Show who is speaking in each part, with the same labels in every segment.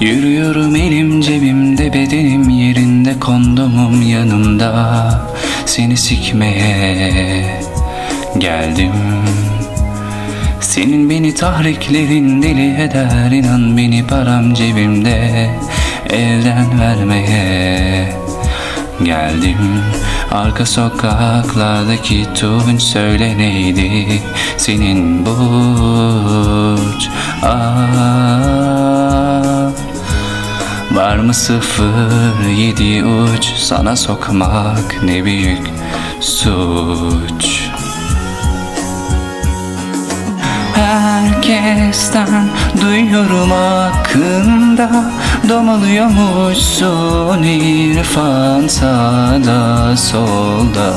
Speaker 1: Yürüyorum elim cebimde bedenim yerinde kondomum yanımda. Seni sikmeye geldim. Senin beni tahriklerin deli eder inan beni param cebimde. Elden vermeye geldim. Arka sokaklardaki tunç söyle neydi? Senin burç ah mı sıfır yedi uç. Sana sokmak ne büyük suç. Herkesten duyuyorum hakkında. Domalıyormuşsun irfan sağda solda.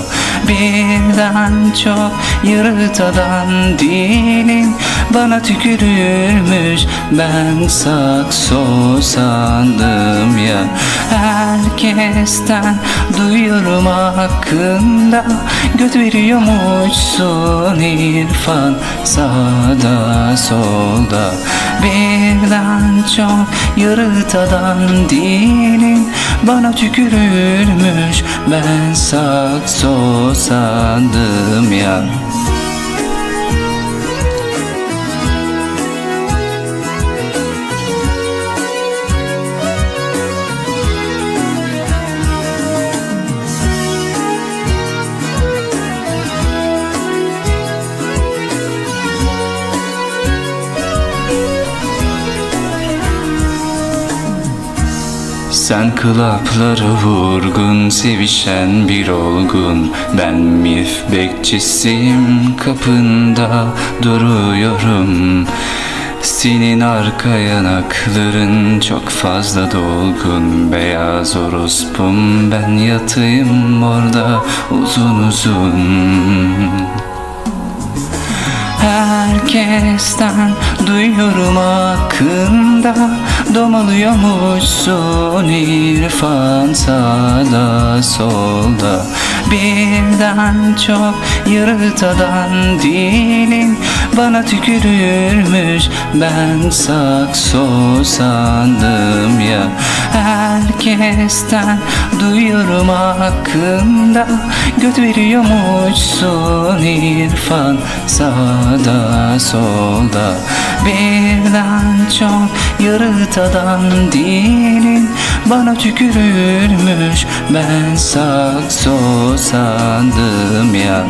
Speaker 1: Birden çok yırtadan dilin Bana tükürürmüş ben sakso sandım ya. Herkesten duyuyorum hakkında. Göt veriyormuşsun irfan. Sağda solda. Birden çok yırtadan dilin Bana tükürürmüş ben sakso sandım ya Sen klapları vurgun, sevişen bir olgun. Ben milf bekçisiyim, kapında duruyorum. Senin arka yanakların çok fazla dolgun. Beyaz orospum ben yatayım orada uzun uzun Herkesten duyuyorum hakkında. Domalıyormuşsun irfan sağda solda. Birden çok yırtadan dilin Bana tükürürmüş. Ben sakso sandım Herkesten duyuyorum hakkında. Göt veriyormuşsun irfan sağda solda. Birden çok yırtadan dilin Bana tükürürmüş ben sakso sandım ya